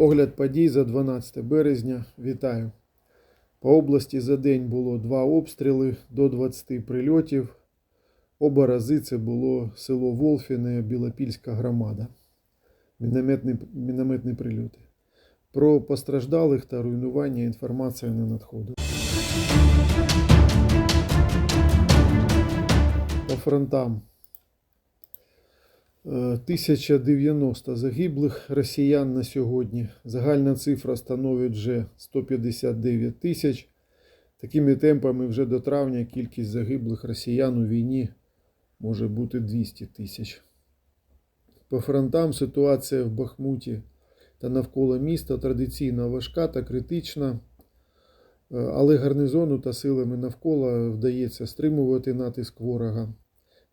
Огляд подій за 12 березня. Вітаю. По області за день було два обстріли до 20 прильотів. Оба рази це було село Волфіне, Білопільська громада. Мінометні, мінометні прильоти. Про постраждалих та руйнування інформація не надходить. По фронтам. Е, 1090 загиблих росіян на сьогодні. Загальна цифра становить вже 159 тисяч. Такими темпами вже до травня кількість загиблих росіян у війні може бути 200 тисяч. По фронтам ситуація в Бахмуті та навколо міста традиційно важка та критична, Е, але гарнизону та силами навколо вдається стримувати натиск ворога.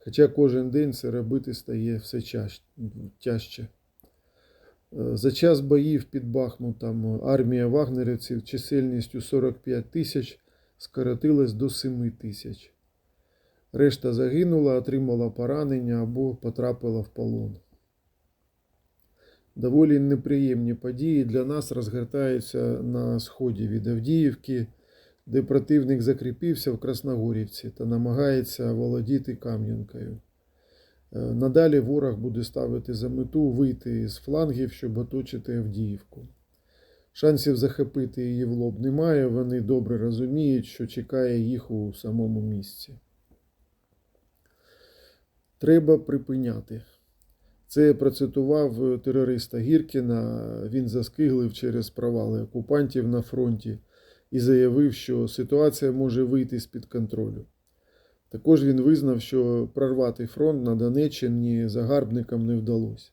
Хоча кожен день це робити стає все тяжче. Е, За час боїв під Бахмутом армія вагнерівців чисельністю 45 тисяч скоротилась до 7 тисяч. Решта загинула, отримала поранення або потрапила в полон. Доволі неприємні події для нас розгортаються на сході від Авдіївки, де противник закріпився в Красногорівці та намагається володіти Кам'янкою. Е, Надалі ворог буде ставити за мету вийти з флангів, щоб оточити Авдіївку. Шансів захопити її в лоб немає, вони добре розуміють, що чекає їх у самому місці. Треба припиняти. Це процитував терориста Гіркіна. Він заскиглив через провали окупантів на фронті і заявив, що ситуація може вийти з-під контролю. Також він визнав, що прорвати фронт на Донеччині загарбникам не вдалося.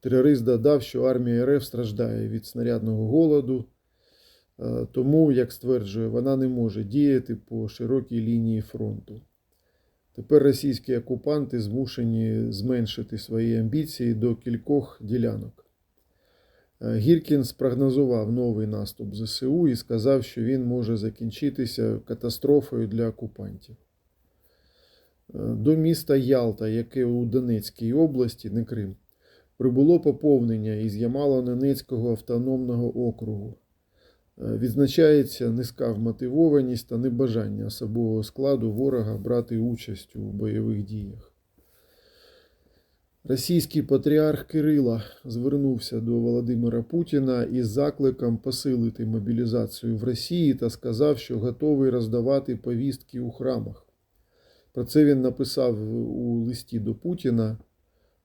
Терорист додав, що армія РФ страждає від снарядного голоду, е, тому, як стверджує, вона не може діяти по широкій лінії фронту. Тепер російські окупанти змушені зменшити свої амбіції до кількох ділянок. Е, Гіркін спрогнозував новий наступ ЗСУ і сказав, що він може закінчитися катастрофою для окупантів. Е, До міста Ялта, яке у Донецькій області, не Крим, прибуло поповнення із Ямало-Ненецького автономного округу. Е, Відзначається низька вмотивованість та небажання особового складу ворога брати участь у бойових діях. Російський патріарх Кирила звернувся до Володимира Путіна із закликом посилити мобілізацію в Росії та сказав, що готовий роздавати повістки у храмах. Про це він написав у листі до Путіна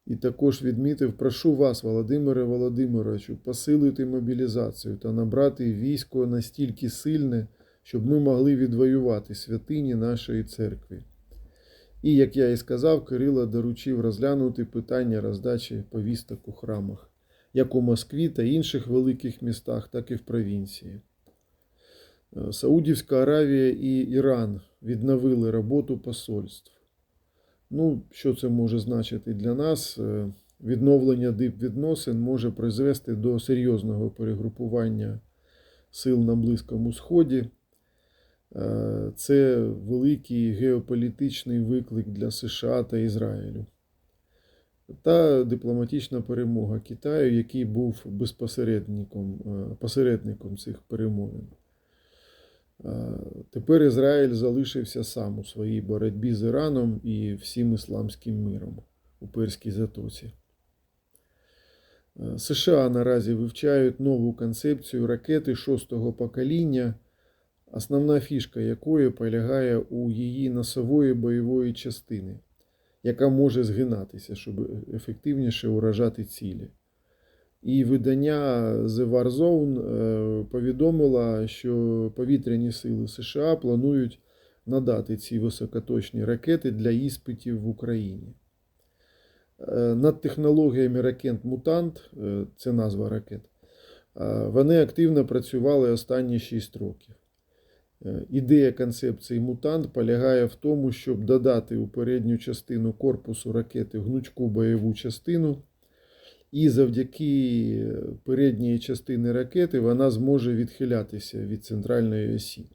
і також відмітив: прошу вас, Володимире Володимировичу, посилити мобілізацію та набрати військо настільки сильне, щоб ми могли відвоювати святині нашої церкви. І, як я і сказав, Кирило доручив розглянути питання роздачі повісток у храмах, як у Москві та інших великих містах, так і в провінції. Е, Саудівська Аравія і Іран відновили роботу посольств. Ну, що це може значити для нас? Е, Відновлення дипвідносин може призвести до серйозного перегрупування сил на Близькому Сході. Е, Це великий геополітичний виклик для США та Ізраїлю. Та дипломатична перемога Китаю, який був безпосередником е, посередником цих перемовин. Е, Тепер Ізраїль залишився сам у своїй боротьбі з Іраном і всім ісламським миром у Перській затоці. США наразі вивчають нову концепцію ракети шостого покоління, основна фішка якої полягає у її носової бойової частини, яка може згинатися, щоб ефективніше уражати цілі. І видання The War Zone е, повідомило, що повітряні сили США планують надати ці високоточні ракети для іспитів в Україні. Е, Над технологіями ракет Мутант, е, це назва ракет, вони активно працювали останні 6 років. Е, Ідея концепції мутант полягає в тому, щоб додати у передню частину корпусу ракети гнучку бойову частину, і завдяки передньої частини ракети вона зможе відхилятися від центральної осі.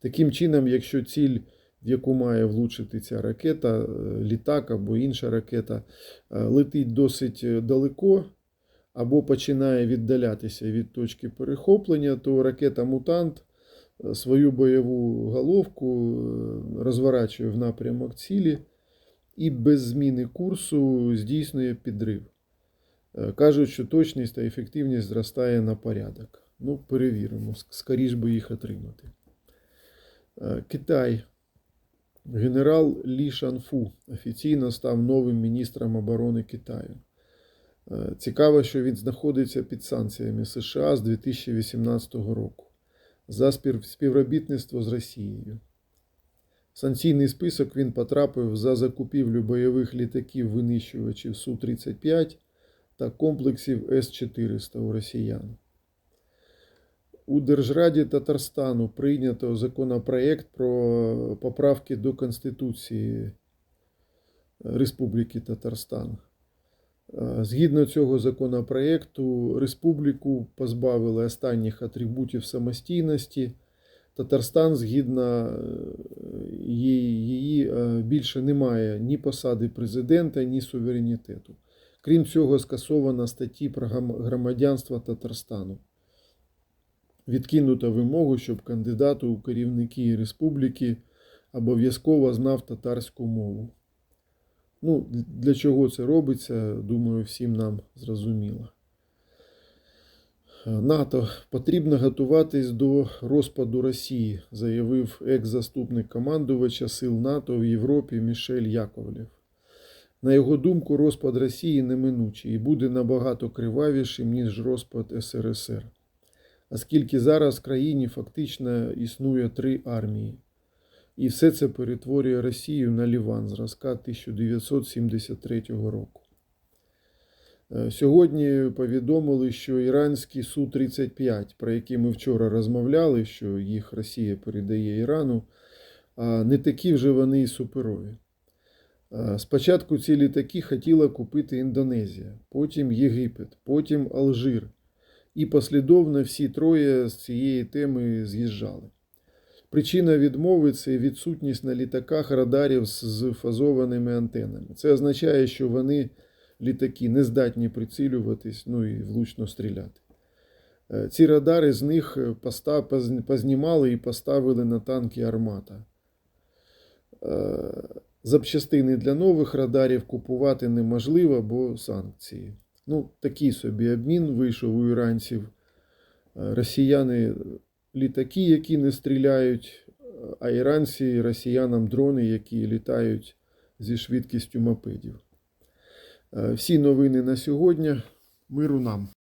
Таким чином, якщо ціль, в яку має влучити ця ракета, е, літак або інша ракета, е, летить досить далеко, або починає віддалятися від точки перехоплення, то ракета Мутант свою бойову головку е, розворачує в напрямок цілі і без зміни курсу здійснює підрив. Е, Кажуть, що точність та ефективність зростає на порядок. Ну, перевіримо, скоріш би їх отримати. Е, Китай. Генерал Лі Шанфу офіційно став новим міністром оборони Китаю. Цікаво, що він знаходиться під санкціями США з 2018 року за співробітництво з Росією. Санкційний список він потрапив за закупівлю бойових літаків винищувачів Су-35 та комплексів С-400 у росіян. У Держраді Татарстану прийнято законопроект про поправки до Конституції Республіки Татарстан. Е, Згідно цього законопроекту, республіку позбавили останніх атрибутів самостійності. Татарстан, згідно е, її, е, більше немає ні посади президента, ні суверенітету. Крім цього, скасовано статті про громадянство Татарстану. Відкинуто вимогу, щоб кандидат у керівники республіки обов'язково знав татарську мову. Ну, для чого це робиться, думаю, всім нам зрозуміло. НАТО потрібно готуватись до розпаду Росії, заявив екс-заступник командувача сил НАТО в Європі Мішель Яковлєв. На його думку, розпад Росії неминучий і буде набагато кривавішим, ніж розпад СРСР. Оскільки зараз в країні фактично існує три армії. І все це перетворює Росію на Ліван зразка 1973 року. Е, Сьогодні повідомили, що іранські Су-35, про які ми вчора розмовляли, що їх Росія передає Ірану, не такі вже вони і суперові. Е, Спочатку ці літаки хотіла купити Індонезія, потім Єгипет, потім Алжир. І послідовно всі троє з цієї теми з'їжджали. Причина відмови це відсутність на літаках радарів з- фазованими антенами. Це означає, що вони літаки не здатні прицілюватись, ну і влучно стріляти. Е, Ці радари з них е, познімали і поставили на танки Армата. Е, Запчастини для нових радарів купувати неможливо, бо санкції. Ну, такий собі обмін вийшов у іранців. Росіяни літаки, які не стріляють, а іранці росіянам дрони, які літають зі швидкістю мопедів. Е, Всі новини на сьогодні. Миру нам.